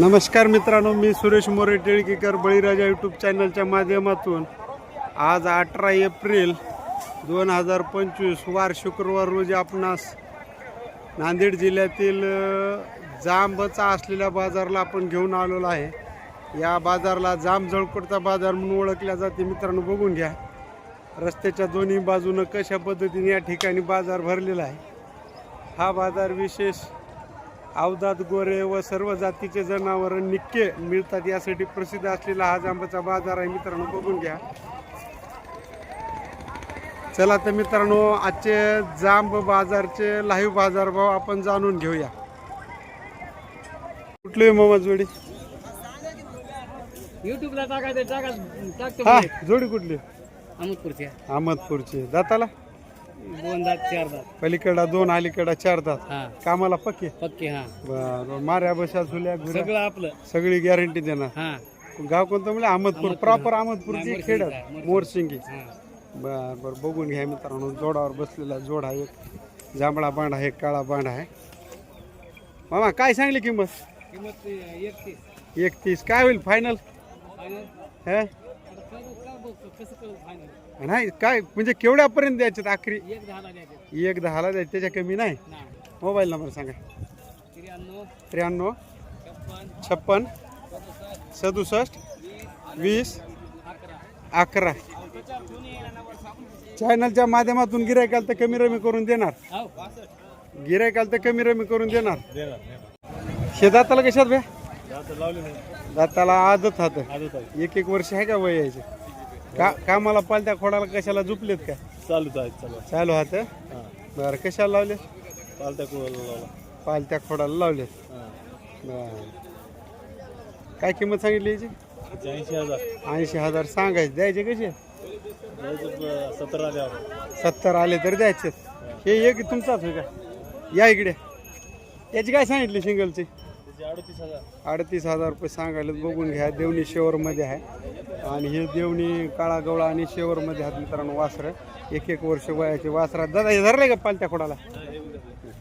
नमस्कार मित्रांनो मी सुरेश मोरे टिळकीकर बळीराजा यूट्यूब चॅनलच्या माध्यमातून आज अठरा एप्रिल दोन हजार पंचवीस वार शुक्रवार रोजी आपणास नांदेड जिल्ह्यातील जांबचा असलेल्या बाजारला आपण घेऊन आलेलो आहे. या बाजारला जांब जळकोटचा बाजार म्हणून ओळखल्या जाते. मित्रांनो बघून घ्या. रस्त्याच्या दोन्ही बाजूनं कशा पद्धतीने या ठिकाणी बाजार भरलेला आहे. हा बाजार विशेष अवधात गोरे व सर्व जातीचे जनावर निक्के मिळतात. यासाठी प्रसिद्ध असलेला हा जांबाचा बाजार आहे. मित्रांनो बघून घ्या. चला तर मित्रांनो आजचे जांब बाजारचे लाईव्ह बाजारभाव आपण जाणून घेऊया. कुठली मामा जोडी? युट्यूबला टाकायचं टाका टाकतो हा. जोडी कुठली? अहमदपूरच्या अहमदपूरची दाताला? दोन दात चार दात. पलीकडा दोन अलीकडा चार दात. हा. कामाला पक्के? पक्के हा. बरं माऱ्या बशा झुल्या सगळं आपलं. सगळी गॅरंटी देणार. हा. गाव कोणतं म्हणजे अहमदपूर. अहमदपूर. प्रॉपर अहमदपूरची नाही, खेड. मोरसिंगी. हा. बर बर बघून घ्या मित्रांनो. जोडावर बसलेला जोड आहे एक. जांभळा बांड आहे एक काळा बांड आहे. मामा काय सांगली किंमत? किंमत एकतीस. एकतीस. काय होईल फायनल फायनल हे? बघतो कसं फायनल नाही काय म्हणजे केवढ्यापर्यंत द्यायचे आखरी? एक दहाला द्यायचे एक दहाला द्यायचे त्याच्या कमी नाही? मोबाईल नंबर सांगा. त्र्याण्णव त्र्याण्णव छप्पन छप्पन सदुसष्ट सदुसष्ट वीस अकरा. त्याच्यावर सांगून चॅनलच्या माध्यमातून गिरायकाल तर कमी रमी करून देणार. हो. पासष्ट गिरायकाल तर कमी रमी करून देणार. शेताला कशात भ्या दाताला आदत हात. एक एक वर्ष आहे का वय यायचे? का कामाला पालत्या खोडाला कशाला झुपलेत का? चालूच आहे चालू चालू हात बरं कशाला लावले चालत्या कोणाला लावला. पालत्या खोडाला लावले बरं. काय किंमत सांगितली याची? ऐंशी हजार. ऐंशी हजार सांगायचे द्यायचे कसे? सतरा द्यावं सत्तर आले तर द्यायचे हे. एक तुमचाच आहे का? या इकडे. याची काय सांगितली सिंगलची अडतीस हजार. रुपये सांगायला बघून घ्या देवणी शेवरमध्ये आहे. आणि हे देवणी काळा गवळा आणि शेवरमध्ये आहेत मित्रांनो वासरं. एक एक वर्ष वयाचे वासरात दादा हे धरले का पालत्या खोडाला?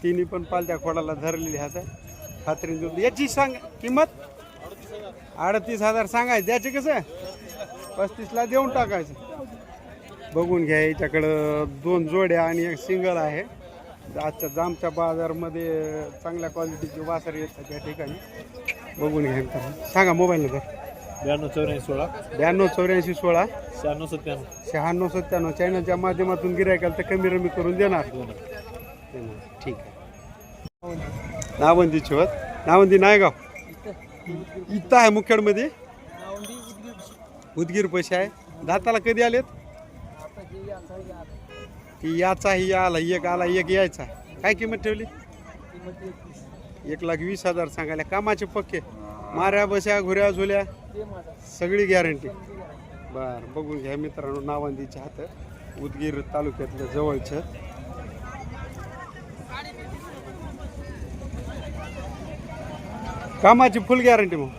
तिन्ही पण पालत्या खोडाला धरलेली ह्याचं खात्री देऊ याची सांग किंमत? अडतीस हजार सांगायचं. द्यायचे कसं? पस्तीसला देऊन टाकायचं. बघून घ्या याच्याकडं दोन जोड्या आणि एक सिंगल आहे. आजच्या जामच्या बाजारमध्ये चांगल्या क्वालिटीचे वासर येतात या ठिकाणी. बघून घ्या. सांगा मोबाईल नंबर. ब्याण्णव चौऱ्याऐंशी सोळा. ब्याण्णव चौऱ्याऐंशी सोळा. शहाण्णव सत्त्याण्णव. शहाण्णव सत्त्याण्णव. चॅनलच्या माध्यमातून गिरायकाल तर कमी रमी करून देणार. देणार. ठीक आहे. नावंदीची होत नावंदी नायगाव इथं आहे मुखेडमध्ये? उदगीर. पैसे आहे. दाताला कधी आलेत? ती याचा ही आला एक आला एक यायचा. काय किंमत ठेवली? एक लाख वीस हजार सांगायला. कामाचे पक्के. माऱ्या बस्या घुऱ्या झुल्या. सगळी गॅरंटी बर बघून घ्या मित्रांनो नावांदीच्या हात. उदगीर तालुक्यातल्या जवळच्या कामाची फुल गॅरंटी मग.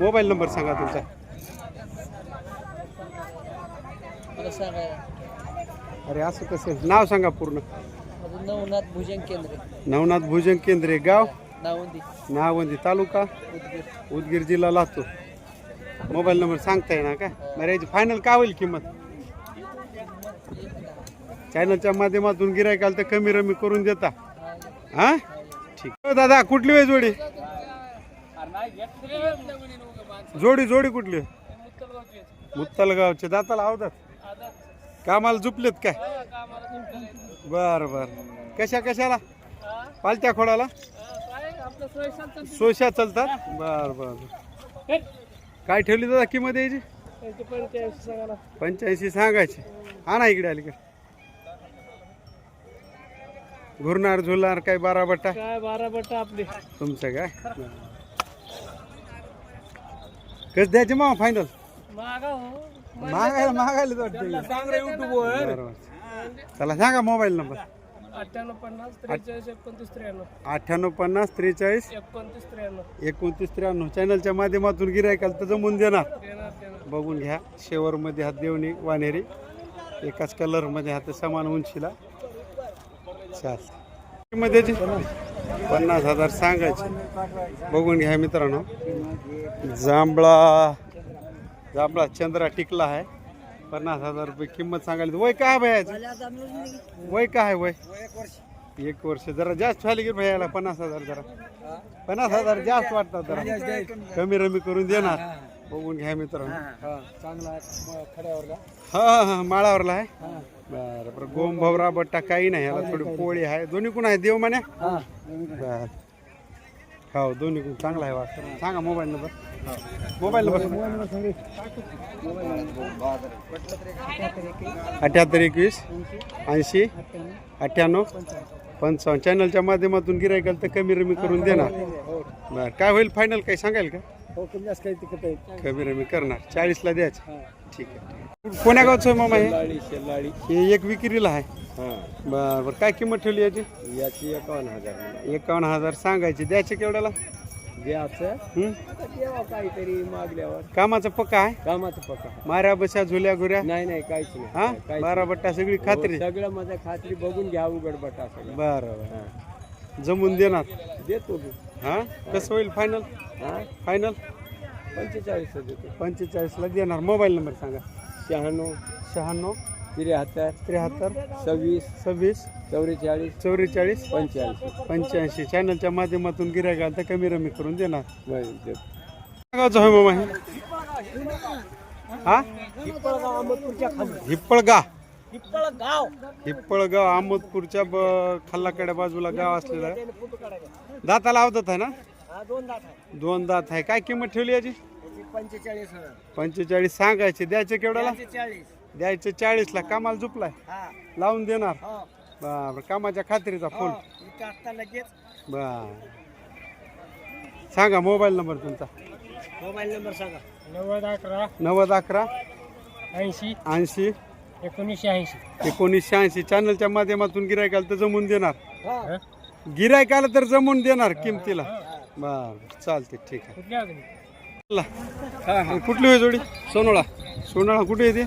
मोबाईल नंबर सांगा तुमचा. अरे असं कसं? नाव सांगा पूर्ण. अजून नवनाथ भुजन केंद्र. नवनाथ भोजन केंद्र गाव? नावंदी. नावंदी तालुका? उदगीर. उदगीर जिल्हा लातूर. मोबाईल नंबर सांगता येणार का? बरं याची फायनल काय होईल किंमत? चॅनलच्या माध्यमातून गिरायकाल तर कमी रमी करून देता. हा? ठीक. हो दादा कुठली वेळ जोडी? जोडी जोडी कुठली मुत्तलगावचे. दाताला आवतात कामाला झुपलेत काय? बर बर. कशा कशाला? पालत्या खोडाला? सोशा चालतात बर बर काय ठेवली दादा किंमत यायची? पंच्याऐंशी सांगायची. हा ना इकडे अलीकडे. घुरणार झुलणार काय बारा बट्टा? काय बारा बट्टा आपले. तुमचं काय? कस द्यायचे मग फायनल मागा हो. मागायला मागायला वाटतं सांग रे युट्यूब वर बरोबर. चला सांगा मोबाईल नंबर. अठ्ठ्याण्णव पन्नास त्रेचाळीस एकोणतीस त्र्याण्णव. अठ्ठ्याण्णव पन्नास त्रेचाळीस एकोणतीस त्र्याण्णव. एकोणतीस त्र्याण्णव. चॅनलच्या माध्यमातून गिरायकाल तर जमून देणार. देणार देणार. बघून घ्या. शेवरमध्ये हात देवणी वानेरी. एकाच कलरमध्ये हात समान उंचीला. चाल. मध्ये पन्नास हजार सांगायचे. बघून घ्या मित्रांनो. जांभळा. जांभळा चंद्रा टिकला आहे. पन्नास हजार रुपये किंमत सांगायला वय काय भयाचं? वय काय वय? एक वर्ष. जरा जास्त झाली की भयाला पन्नास हजार जरा. पन्नास हजार जास्त वाटतात जरा. कमी रमी करून देणार. बघून घ्या मित्रांनो. चांगला हा हा माळावरला आहे. बरं बरं. गोम भवरा बट्टा काही नाही. ह्याला थोडी पोळी आहे. दोन्ही कोण आहे देव म्हणे? बर. हो दोन्ही कोण चांगला आहे वासर सांगा मोबाईल नंबर. मोबाईल नंबर अठ्याहत्तर एकवीस ऐंशी अठ्ठ्याण्णव पंचावन्न. चॅनलच्या माध्यमातून गिरायकाल तर कमी रमी करून देणार. बरं काय होईल? फायनल काही सांगाल का? हो जास्त काही तिकट आहे. कमी रमी करणार. चाळीसला द्यायचं. ठीक आहे. कोण्या गावचं आहे मामा हे? हे एक विक्रीला आहे. हा. बरं बरं काय किंमत ठेवली याची? याची एकावन्न हजार. एकावन्न हजार सांगायची. द्यायचे केवढ्याला? देवा काहीतरी मागल्यावर. कामाचं पक्का आहे? कामाचं पक्का माऱ्या बशा झुल्या घुऱ्या? नाही नाही काहीच नाही. हा? काहीच बारा बट्टा सगळी खात्री. हो, सगळं माझ्या खात्री बघून घ्या उघड बटा सगळं. बरं बरं. जमून देणार? देतो मी हा? कसं होईल? फायनल हा? फायनल पंचेचाळीस देतो. पंचेचाळीसला देणार. मोबाईल नंबर सांगा. शहाण्णव. शहाण्णव. त्र्याहत्तर त्र्याहत्तर सव्वीस सव्वीस चौवेचाळीस चौवेचाळीस पंच्याऐंशी. पंच्याऐंशी चॅनलच्या माध्यमातून गिरायकाल तर कमी रमी करून देणार. बरं, देतो. गावचं होय मामा हे? हा? हिप्पळगा हिप्पळगाव अहमदपूरच्या ब- खाल्लाकडे बाजूला गाव असलेलं. आहे दाताला अवदत आहे ना? दोन दात आहे. काय किंमत ठेवली याची? पंचेचाळीस पंचेचाळीस. सांगायचे. द्यायचे केवढ्याला? चाळीस द्यायचे चाळीसला कामाला झुपलाय. लावून देणार. बर कामाच्या खात्रीचा फुल आता लगेच. बर. सांगा मोबाईल नंबर तुमचा. मोबाईल नंबर सांगा. नव्वद अकरा नव्वद अकरा ऐंशी ऐंशी एकोणीसशे ऐंशी. एकोणीसशे ऐंशी. चॅनलच्या माध्यमातून गिरायकाला तर जमून देणार. गिरायकाला तर जमून देणार किमतीला. बर चालते ठीक आहे. कुठल्या चला. कुठली होय जोडी? सोनोळा. सोनाळा कुठे येते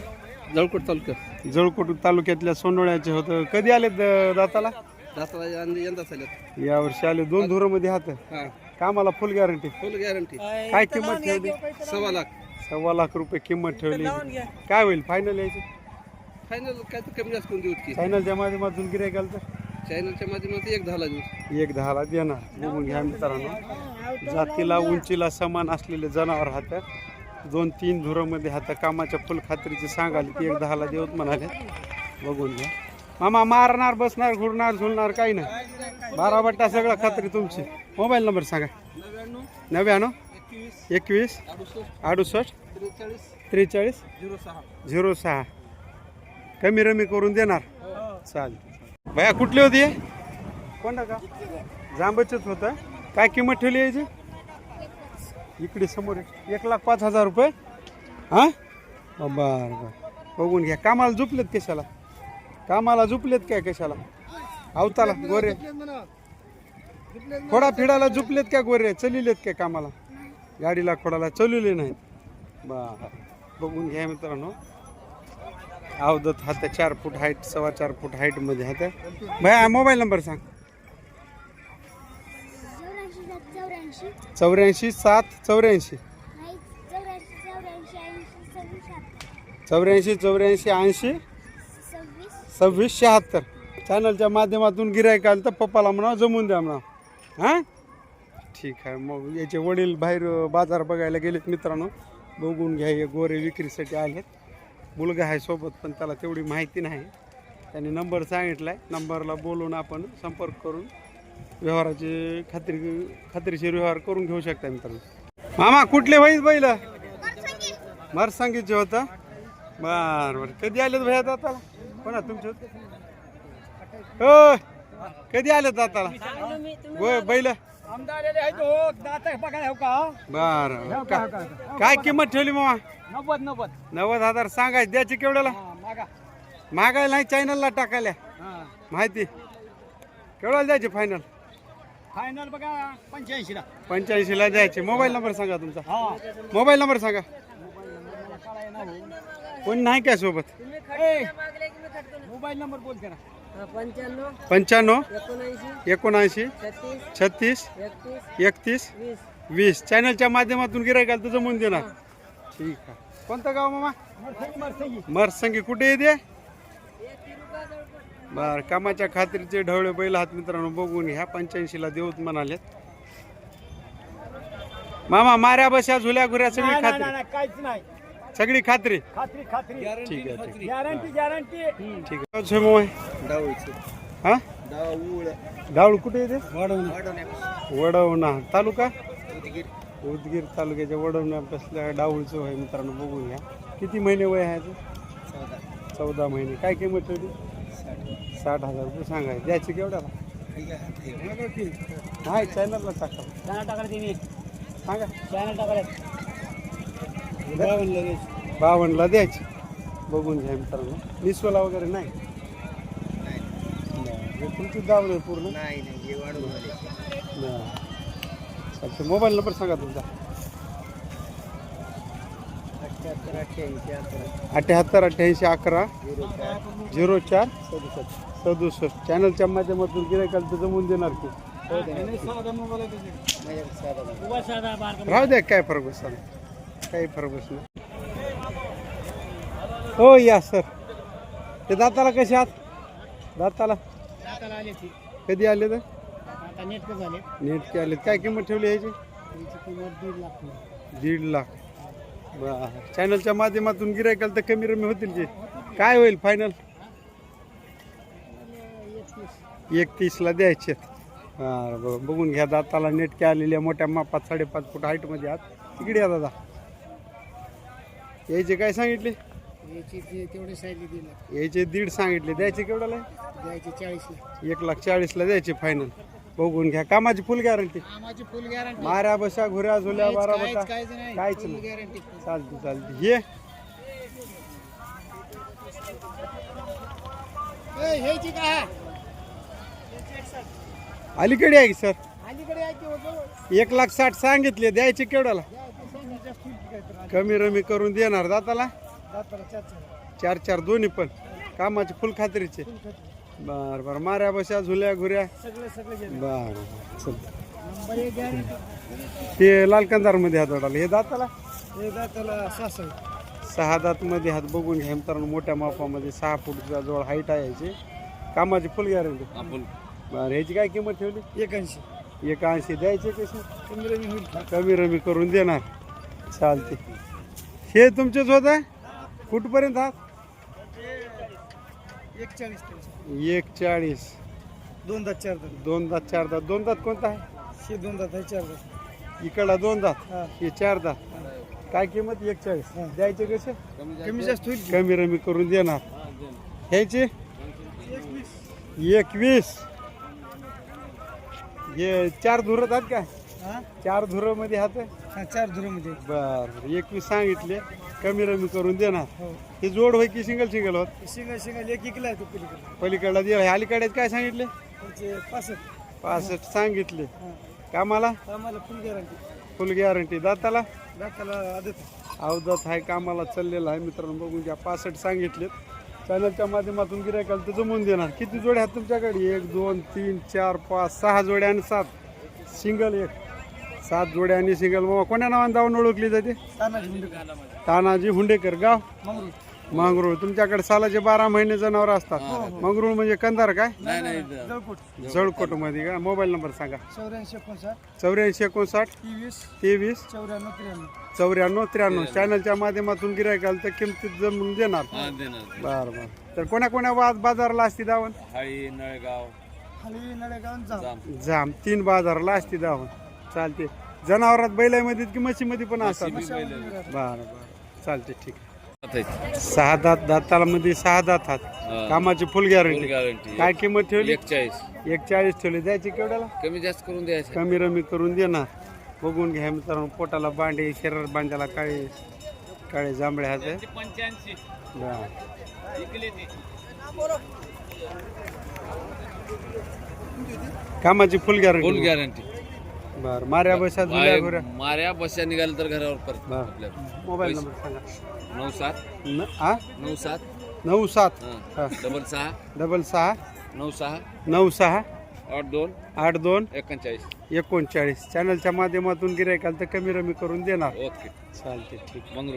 जळकोट तालुका. जळकोट तालुक्यातल्या सोनोळ्याचे होतं. कधी आले द- दाताला? दाताला यंदा चालत या वर्षी आले दोन धुरामध्ये हात. हा. कामाला फुल गॅरंटी फुल गॅरंटी काय किंमत ठेवली? सव्वा लाख. सव्वा लाख रुपये किंमत ठेवली. काय होईल? फायनल यायची? फायनल काय तर कमी जास्त करून देऊ की. चॅनलच्या माध्यमातून गिरायकाल तर? चॅनलच्या माध्यमातून एक दहाला देऊ. एक दहाला देणार. बघून घ्या मित्रांनो. जातीला उंचीला समान असलेले जनावर हात दोन तीन धुरामध्ये हात कामाच्या फुल खात्रीची सांगाली ती एक दहाला देऊत म्हणाले बघून घ्या. मामा मारणार बसणार घुरणार झुलणार काही नाही. बारा बट्टा सगळं खात्री तुमची. मोबाईल नंबर सांगा. नव्याण्णव एकवीस अडुसष्ट त्रेचाळीस झिरो सहा. कमी रमी करून देणार. चालेल. भया कुठली होती? कोणता का जांबचच होतं. काय किंमत ठेवली यायची इकडे समोर एक लाख पाच हजार रुपये. हां? बरं बरं. बघून घ्या. कामाला झुपलेत कशाला? कामाला झुपलेत काय कशाला? अवताला गोरे. खोडा फिडाला झुपलेत काय गोरे? चलिलेत काय कामाला? गाडीला खोडाला चलिले नाहीत. बर. बघून घ्या मित्रांनो. अवदत हात चार फूट हाईट सव्वा चार फूट हाईटमध्ये हात्या हात. भया मोबाईल नंबर सांग. चौऱ्याऐंशी? सात चौऱ्याऐंशी. चौऱ्याऐंशी चौऱ्याऐंशी ऐंशी सव्वीस शहात्तर. चॅनलच्या माध्यमातून गिरायक आलं तर पप्पाला म्हणा जमून द्या म्हणा हां? ठीक आहे मग याचे वडील बाहेर बाजार बघायला गेलेत मित्रांनो. बघून घ्या हे गोरे विक्रीसाठी आलेत. मुलगा आहे सोबत पण त्याला तेवढी माहिती नाही. त्याने नंबर सांगितला आहे नंबरला बोलून आपण संपर्क करून व्यवहाराची खात्री खात्रीशीर व्यवहार करून घेऊ शकता मित्रांनो. मामा कुठले व्हाईस बैल? मरसंगीचे होता. बर बर. कधी आलेत भैया दाताला? कोणा तुमचे हो कधी आलेत दाताला? होय बैल? बर काय किंमत ठेवली मामा? नव्वद नव्वद नव्वद हजार. सांगायचे द्यायचे केवढ्याला? मागा. मागायला नाही चॅनलला टाकायला. माहिती? केवढ्याला द्यायचे फायनल फायनल बघा पंच्याऐंशी ला पंच्याऐंशीला द्यायचे. मोबाईल नंबर सांगा तुमचा. हा. मोबाईल नंबर सांगा. कोण नाही काय सोबत? मोबाईल नंबर बोल करा पंच्याण्णव पंच्याण्णव एकोणऐंशी छत्तीस छत्तीस एकतीस वीस. चॅनलच्या माध्यमातून गिरायकाला तुझं जमून देणार. ठीक आहे. कोणतं गाव मामा? मरसंगी कुठे येते बर कामाच्या खात्रीचे ढवळे बैल हात मित्रांनो बघून ह्या पंच्याऐंशीला देऊत म्हणाले मामा माऱ्या बशा झुल्या घुऱ्या सगळी खात्री. काहीच नाही. सगळी खात्री. खात्री खात्री. ठीक आहे ठीक आहे. गॅरंटी गॅरंटी ठीक आहे. गावचं आहे मामा? डावळीचं. हा? डावूळ. कुठे येते वडवणा. तालुका? उदगीर. तालुक्याच्या वडवण्या बसल्या डावळचं आहे मित्रांनो बघून घ्या. किती महिने वय आहे याचं? चौदा. महिने. काय किंमत होती साठ हजार रुपये सांगाय द्यायची केवढ्याला? नाही चॅनलला टाका. चॅनल टाकायला तिने. सांगा. चॅनल टाकायला बावनला द्यायची. बघून घ्या मित्रांनो. निसवला वगैरे नाही. हे तुमची दावलं आहे पूर्ण? नाही हे अच्छा मोबाईल नंबर सांगा तुमचा. अठ्ठ्याहत्तर अठ्ठ्याऐंशी अकरा. अठ्याहत्तर अठ्ठ्याऐंशी अकरा झिरो चार. झिरो चार. सदुसष्ट सदुसष्ट. चॅनलच्या माध्यमातून गिरायकाला तर जमून देणार की. राहू द्या काय फरक बस काही फरक बस नाही. हो या सर. ते दाताला कसे आहात? दाताला? कधी आले तर? आता झाले नेटके आले काय किंमत ठेवली याची? दीड लाख. दीड लाख बरं. चॅनलच्या माध्यमातून गिरायकाला तर कमी रमी होतील की? काय होईल फायनल एकतीसला द्यायचे बरं बघून घ्या दाताला नेटके आलेल्या मोठ्या मापात साडेपाच फूट हाईटमध्ये आहात. तिकडे या दादा. यायचे काय सांगितले? याची दीड यायचे दीड सांगितले. द्यायचे केवढ्याला? द्यायची चाळीसला. एक लाख चाळीसला द्यायचे फायनल बघून घ्या. कामाची फुल गॅरंटी फुल गॅरंटी माऱ्या बशा घुऱ्या झुल्या बारा बटा काहीच नाही. गॅरंटी चालते चालते हे? अलीकडे आहे की सर? अलीकडे होतो एक लाख साठ सांगितले द्यायचे केवढ्याला? कमी रमी करून देणार दाताला? चार चार. दोन्ही पण. कामाची फुल खात्रीचे. बर बर. माऱ्या बशा झुल्या घुऱ्या. सगळे सगळे बर चल. नंबर एक गॅरंटी ते लाल कंदारमध्ये हात वाटाला हे दाताला? हे दाताला सासळ सहा. दात मध्ये हात बघून घ्या. मित्रांनो मोठ्या मापामध्ये सहा फूटच्या जवळ हाईट आहे याची. कामाची फुल गॅरंटी बरं ह्याची काय किंमत ठेवली? एकाऐंशी. एक ऐंशी द्यायचे कसे कमी रमी होईल कमी रमी करून देणार. चालते हे तुमचेच होत? आहे कुठपर्यंत आहात? एक चाळीस त्यांची एक चाळीस दोन दात चार दात. दोन दात चार दात. दोन दात कोणता आहे? हे दोन दात आहे चार दात. इकडला दोन दात. हा. हे चार दात. काय किंमत? एक चाळीस द्यायचे कसे कमी जास्त होईल कमी रमी करून देणार. ह्याचे? एकवीस. हे चार धुरत आहेत का? हा? चार धुरं मध्ये हात आहे? हा चार धुरामध्ये. बर एकवीस सांगितले. कमी रमी करून देणार हो. हे जोड होय की सिंगल सिंगल होत? सिंगल सिंगल एक इकला आहे तो पलीकडे पलीकडला दिला अलीकडे काय सांगितले? त्यांचे पासष्ट. पासष्ट सांगितले. हा. कामाला? आम्हाला फुल गॅरंटी फुल गॅरंटी दाताला? दाताला आदत अवधात आहे कामाला चाललेला आहे मित्रांनो. बघून घ्या. पासष्ट सांगितलेत. चॅनलच्या माध्यमातून गिरायकाला तर जमून देणार. किती जोड्या आहेत तुमच्याकडे एक दोन तीन चार पाच सहा जोड्या आणि सात. सिंगल एक. सात जोड्या आणि सिंगल मग कोण्या नावाने जाऊन ओळखली जाते? तानाजी हुंडेकर. गाव? मंगरूळ. तुमच्याकडे सालाचे बारा महिने जनावर असतात. मंगरूळ म्हणजे कंदार काय? जळकोट. जळकोटमध्ये का? मोबाईल नंबर सांगा. चौऱ्याऐंशी एकोणसाठ. चौऱ्याऐंशी एकोणसाठ. तेवीस. तेवीस. चौऱ्याण्णव त्र्याण्णव. चौऱ्याण्णव त्र्याण्णव. चॅनलच्या माध्यमातून गिरायकाला तर किमतीत जमून देणार. बर बर. तर कोण्या कोण्या बाज बाजारला असती दावण? हाळी नळगाव. खाली नळेगाव जा जाम तीन बाजारला असती दावण. चालते जनावरात बैलामध्ये की म्हशीमध्ये पण असतात? बरं बरं. चालते ठीक सहा दात दाताला मध्ये सहा दात हात कामाची फुल गॅरंटी गॅरंटी काय किंमत ठेवली? चाळीस एक चाळीस ठेवली. द्यायची केवढ्याला कमी जास्त करून द्यायचं. कमी रमी करून देणार. बघून घ्या मित्रांनो पोटाला बांडे शरीरात बांधायला काळे काळे जांभळे हात. कामाची फुल फुल गॅरंटी गॅरंटी बर माऱ्या बसा जुल्या घोऱ्या माऱ्या बसच्या निघाल्या तर घरावर परत बरं. आपल्या मोबाईल नंबर सांगा. नऊ सात. न- आ? नऊ सात. नऊ सात. हा. हा. डबल सहा. डबल सहा. नऊ सहा. नऊ सहा. आठ दोन. आठ दोन. एकोणचाळीस. एकोणचाळीस. चॅनलच्या माध्यमातून गिरायकाल तर कमी रमी करून देणार. ओके. चालते ठीक. मंगरूळ